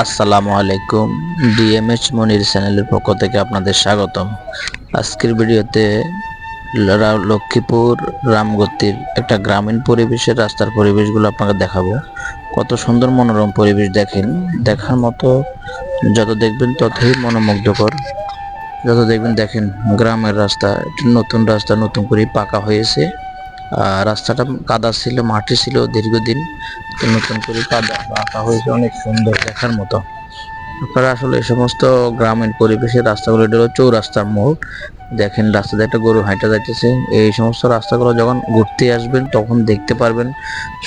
আসসালামু আলাইকুম ডিএমএচ মনির চ্যানেলের পক্ষ থেকে আপনাদের স্বাগতম। আজকের ভিডিওতে লক্ষ্মীপুর রামগতির একটা গ্রামীণ পরিবেশের রাস্তার পরিবেশগুলো আপনাকে দেখাবো। কত সুন্দর মনোরম পরিবেশ দেখেন। দেখার মতো যত দেখবেন ততই মনোমুগ্ধকর। যত দেখবেন দেখেন গ্রামের রাস্তা, নতুন রাস্তা, নতুন করে পাকা হয়েছে। রাস্তাটা কাদা ছিল, মাটি ছিল দীর্ঘদিন। নতুন করে কাদা পাকা হয়েছে অনেক সুন্দর দেখার মতো। আপনারা আসলে এই সমস্ত গ্রামীণ পরিবেশের রাস্তাগুলো, এটা চৌরাস্তার মোড়। দেখেন, রাস্তাতে একটা গরু হাঁটা যাইতেছে। এই সমস্ত রাস্তাগুলো যখন ঘুরতে আসবেন, তখন দেখতে পারবেন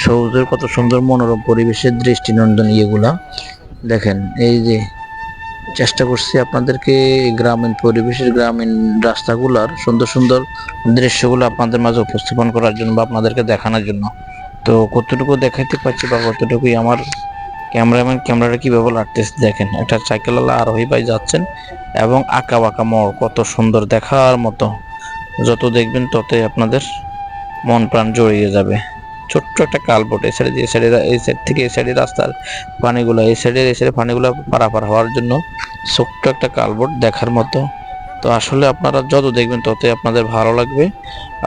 সৌদের কত সুন্দর মনোরম পরিবেশের দৃষ্টিনন্দন ইয়েগুলা। দেখেন, এই যে চেষ্টা করছি আপনাদেরকে গ্রামীণ পরিবেশের গ্রামীণ রাস্তাগুলার সুন্দর সুন্দর দৃশ্যগুলো আপনাদের মাঝে উপস্থাপন করার জন্য বা আপনাদেরকে দেখানোর জন্য। তো কতটুকু দেখাইতে পারছি বা কতটুকুই আমার ক্যামেরাম্যান ক্যামেরাটা কীভাবে লাগতেছে দেখেন, একটা সাইকেলওয়ালা আরোহী ভাই যাচ্ছেন এবং আঁকা বাঁকা মোড়, কত সুন্দর দেখার মতো। যত দেখবেন ততই আপনাদের মন প্রাণ জড়িয়ে যাবে। ছোট্ট একটা কালবোট এই সাইডে এই সাইডে এই সাইড থেকে এই সাইডে রাস্তার পানিগুলো, এই সাইডের এই সাইডে পানিগুলো পারাপার হওয়ার জন্য ছোট্ট একটা কালবোট দেখার মতো। তো আসলে আপনারা যত দেখবেন ততই আপনাদের ভালো লাগবে।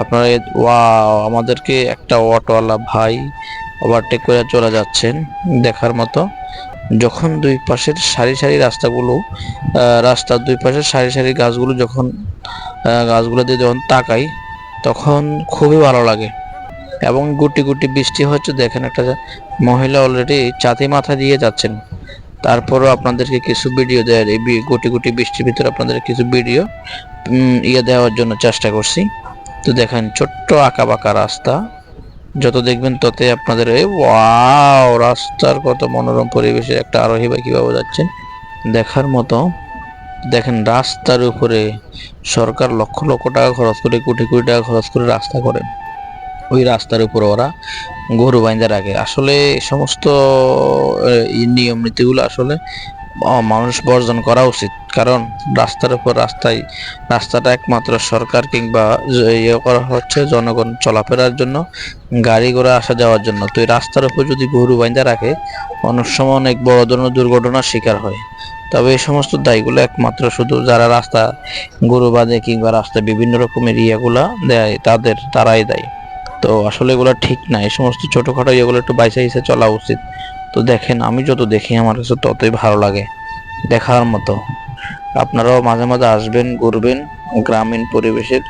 আপনারা ওয়া আমাদেরকে একটা অটোওয়ালা ভাই ওভারটেক করে চলে যাচ্ছেন দেখার মতো। যখন দুই পাশের সারি সারি রাস্তাগুলো রাস্তার দুই পাশের সারি সারি গাছগুলো যখন গাছগুলো দিয়ে যখন তাকাই, তখন খুবই ভালো লাগে। এবং গুটি গুটি বৃষ্টি হচ্ছে, দেখেন একটা মহিলা অলরেডি ছাতি মাথা দিয়ে যাচ্ছেন। তারপরও আপনাদেরকে কিছু ভিডিও দেওয়ার এই গুটি গুটি বৃষ্টির ভিতরে আপনাদের কিছু ভিডিও ইয়ে দেওয়ার জন্য চেষ্টা করছি। তো দেখেন, ছোট্ট আঁকা বাঁকা রাস্তা। যত দেখবেন ততে আপনাদের এই ওয়াও রাস্তার কত মনোরম পরিবেশের একটা আরোহী বা কীভাবে যাচ্ছেন দেখার মতো, দেখেন রাস্তার উপরে সরকার লক্ষ লক্ষ টাকা খরচ করে, কোটি কোটি টাকা খরচ করে রাস্তা করে। ওই রাস্তার উপর ওরা গরু বাইন্দা রাখে। আসলে সমস্ত নিয়ম নীতিগুলো আসলে মানুষ বর্জন করা উচিত। কারণ রাস্তার উপর রাস্তায়, রাস্তাটা একমাত্র সরকার কিংবা ইয়ে করা হচ্ছে জনগণ চলাফেরার জন্য, গাড়ি ঘোড়া আসা যাওয়ার জন্য। তো এই রাস্তার উপর যদি গরু বাইন্দা রাখে, অনেক সময় অনেক বড় ধরনের দুর্ঘটনার শিকার হয়। তবে এই সমস্ত দায়গুলো একমাত্র শুধু যারা রাস্তা গরু বাঁধে কিংবা রাস্তায় বিভিন্ন রকমের ইয়েগুলা দেয়, তাদের, তারাই দেয়। তো আসলে এগুলো ঠিক না। এই সমস্ত ছোটখাটো এগুলো একটু বাইসে হিসেবে চলা উচিত। তো দেখেন, আমি যত দেখি আমার কাছে ততই ভালো লাগে দেখার মতো। আপনারাও মাঝে মাঝে আসবেন, ঘুরবেন গ্রামীণ পরিবেশের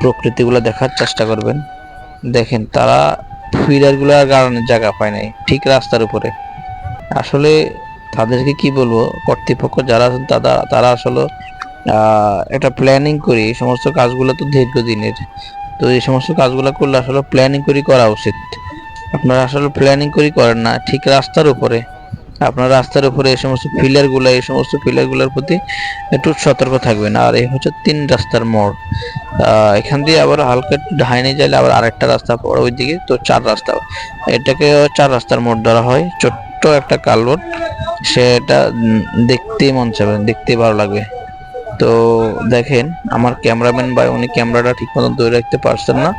প্রকৃতিগুলো দেখার চেষ্টা করবেন। দেখেন, তারা ফিলারগুলো আর গাড়ানোর জায়গা পায় নাই, ঠিক রাস্তার উপরে। আসলে তাদেরকে কি বলব, কর্তৃপক্ষ যারা আছেন তারা তারা আসলে একটা প্ল্যানিং করি। এই সমস্ত কাজগুলো তো দীর্ঘদিনের। তো এই সমস্ত কাজগুলো করলে আসলে প্ল্যানিং করে করা উচিত। আপনারা আসলে প্ল্যানিং করে করেন না, ঠিক রাস্তার উপরে। আপনার রাস্তার উপরে এই সমস্ত পিলারগুলো এই সমস্ত পিলারগুলোর প্রতি একটু সতর্ক থাকবেন। আর এই হচ্ছে তিন রাস্তার মোড়। এখান দিয়ে আবার হালকা একটু ডাইনে গেলে আবার আরেকটা রাস্তা পড়ে ওইদিকে, তো চার রাস্তা। এটাকে চার রাস্তার মোড় ধরা হয়। ছোট্ট একটা কালবোর্ড, সেটা দেখতেই মন চাবে, দেখতেই ভালো লাগবে। তো দেখেন, আমার ক্যামেরাম্যান ভাই উনি ক্যামেরাটা ঠিক মতন ধরে রাখতে পারছেন না।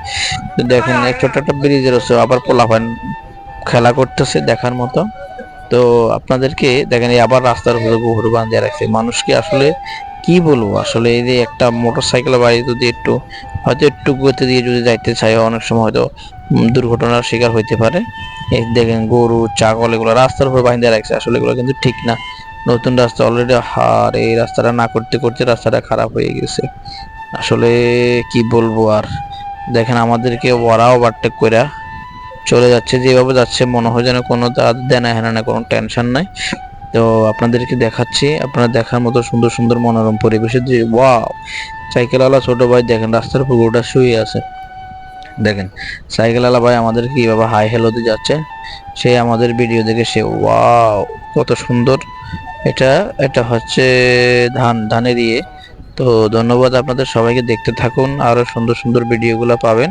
তো দেখেন এক ছোট একটা ব্রিজের আছে আবার পোলাপান খেলা করতেছে দেখার মতো। তো আপনাদেরকে দেখেন আবার রাস্তার উপরে গরু বাঁধিয়ে রাখছে। মানুষকে আসলে কি বলব? আসলে এই যে একটা মোটর সাইকেল বাড়ি যদি একটু, হয়তো একটু গতি দিয়ে যদি যাইতে চায়, অনেক সময় হয়তো দুর্ঘটনার শিকার হইতে পারে। এই দেখেন, গরু, ছাগল, এগুলো রাস্তার উপর বাঁধিয়ে রাখছে। আসলে এগুলো কিন্তু ঠিক না। নতুন রাস্তা অলরেডি হার, এই রাস্তাটা না করতে করতে রাস্তাটা খারাপ হয়ে গেছে। আসলে কি বলব আর? দেখেন আমাদেরকে ওরা ওভারটেক করে চলে যাচ্ছে, যেভাবে যাচ্ছে, মনে হয় যেন কোনো তাদের দেনা হেনা না কোনো টেনশন নাই। তো আপনাদেরকে দেখাচ্ছি, আপনারা দেখার মতো সুন্দর সুন্দর মনোরম পরিবেশের যে ওয়াও সাইকেলওয়ালা ছোট ভাই, দেখেন রাস্তার গোটা শুয়ে আছে। দেখেন, সাইকেলওয়ালা ভাই আমাদেরকে কীভাবে হাই হেলোতে যাচ্ছে, সে আমাদের ভিডিও দেখে সে ওয়াও কত সুন্দর এটা এটা হচ্ছে ধান ধানের ইয়ে তো ধন্যবাদ আপনাদের সবাইকে, দেখতে থাকুন, আরও সুন্দর সুন্দর ভিডিওগুলো পাবেন।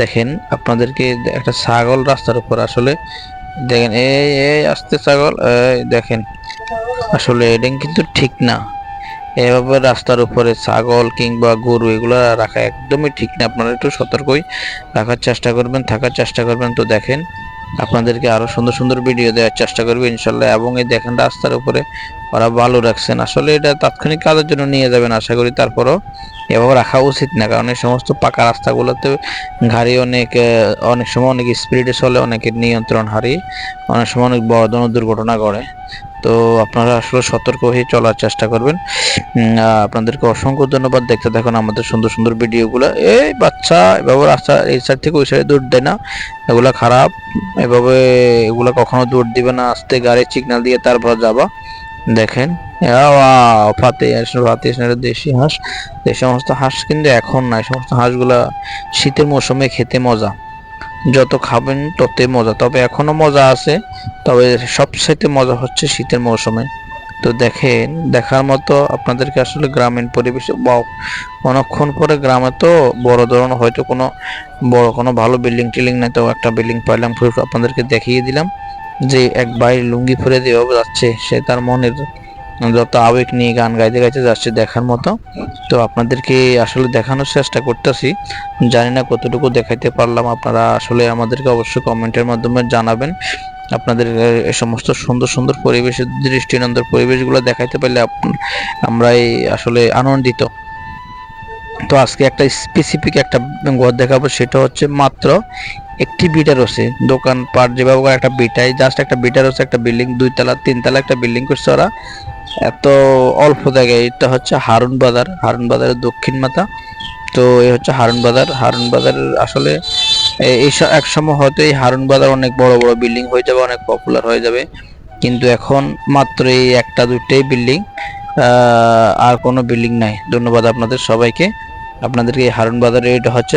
দেখেন, আপনাদেরকে একটা ছাগল রাস্তার উপর আসলে, দেখেন, এই এই আসতে ছাগল দেখেন, আসলে এটা কিন্তু ঠিক না। এভাবে রাস্তার উপরে ছাগল কিংবা গরু, এগুলো রাখা একদমই ঠিক না। আপনারা একটু সতর্কই রাখার চেষ্টা করবেন, থাকার চেষ্টা করবেন। তো দেখেন আপনাদেরকে আরও সুন্দর সুন্দর ভিডিও দেওয়ার চেষ্টা করব, ইনশাল্লাহ। এবং এই দেখেন, রাস্তার উপরে ওরা ভালো রাখছেন। আসলে এটা তাৎক্ষণিক কাজের জন্য নিয়ে যাবেন, আশা করি তারপরও এভাবে রাখা উচিত না। কারণ এই সমস্ত পাকা রাস্তাগুলোতে গাড়ি অনেক অনেক সময় অনেক স্পিডে চলে, অনেকের নিয়ন্ত্রণ হারিয়ে অনেক সময় অনেক বড় ধরনের দুর্ঘটনা ঘটে। তো আপনারা আসলে সতর্ক হয়ে চলার চেষ্টা করবেন। আপনাদেরকে অসংখ্য ধন্যবাদ। দেখতে থাকুন আমাদের সুন্দর সুন্দর ভিডিওগুলো। এই বাচ্চা, এভাবে রাস্তা, এই সাইড থেকে ওই সাইডে দৌড় দেয় না। এগুলা খারাপ। এভাবে এগুলা কখনো দৌড় দিবে না। আস্তে গাড়ি সিগন্যাল দিয়ে তারপর যাবা। দেখেন। ফাতে ফাতে দেশি হাঁস। এই সমস্ত হাঁস কিন্তু এখন না এই সমস্ত হাঁসগুলা শীতের মৌসুমে খেতে মজা। যত খাবেন ততই মজা। তবে এখনও মজা আছে, তবে সবচাইতে মজা হচ্ছে শীতের মৌসুমে। তো দেখেন, দেখার মতো আপনাদেরকে আসলে গ্রামীণ পরিবেশে বা অনেকক্ষণ পরে গ্রামে তো বড় ধরনের হয়তো কোনো বড় কোনো ভালো বিল্ডিং টিল্ডিং নাই, তো একটা বিল্ডিং পাইলাম আপনাদেরকে দেখিয়ে দিলাম। যে এক ভাই লুঙ্গি ফিরে দিয়ে যাচ্ছে, সে তার মনের যত আবেগ নিয়ে গান গাইতে গাইতে যাচ্ছে দেখার মতো। তো আপনাদেরকে আসলে দেখানোর চেষ্টা করতেছি। জানি না কতটুকু দেখাইতে পারলাম। আপনারা আসলে আমাদেরকে অবশ্যই কমেন্টের মাধ্যমে জানাবেন। আপনাদের এই সমস্ত সুন্দর সুন্দর পরিবেশের দৃষ্টিনন্দর পরিবেশগুলো দেখাইতে পারলে আমরাই আসলে আনন্দিত। তো আজকে একটা স্পেসিফিক একটা ঘর দেখাবো, সেটা হচ্ছে মাত্র একটি আছে দোকান পাট যেভাবে একটা বিটাই জাস্ট একটা বিটার হচ্ছে একটা বিল্ডিং, দুইতলা, তিনতলা একটা বিল্ডিং করছে ওরা। এত অল্প জায়গায়, এটা হচ্ছে হারুন বাজার। হারুন বাজারের দক্ষিণ মাথা। তো এই হচ্ছে হারুন বাজার। হারুন বাজার আসলে এই এক সময় হয়তো এই হারুন বাজার অনেক বড় বড় বিল্ডিং হয়ে যাবে, অনেক পপুলার হয়ে যাবে। কিন্তু এখন মাত্র এই একটা, দুইটাই বিল্ডিং আর কোনো বিল্ডিং নাই। ধন্যবাদ আপনাদের সবাইকে। আপনাদেরকে হারুন বাজারে এটা হচ্ছে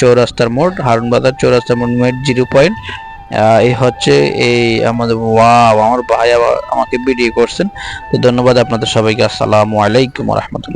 চৌরাস্তার মোড়। হারুন বাজার চৌরাস্তার মোড়, জিরো পয়েন্ট এই হচ্ছে এই আমাদের ওয়াও, আমার ভাই আবার আমাকে ভিডিও করছেন। তো ধন্যবাদ আপনাদের সবাইকে। আসসালামু আলাইকুম রহমতুল্লাহ।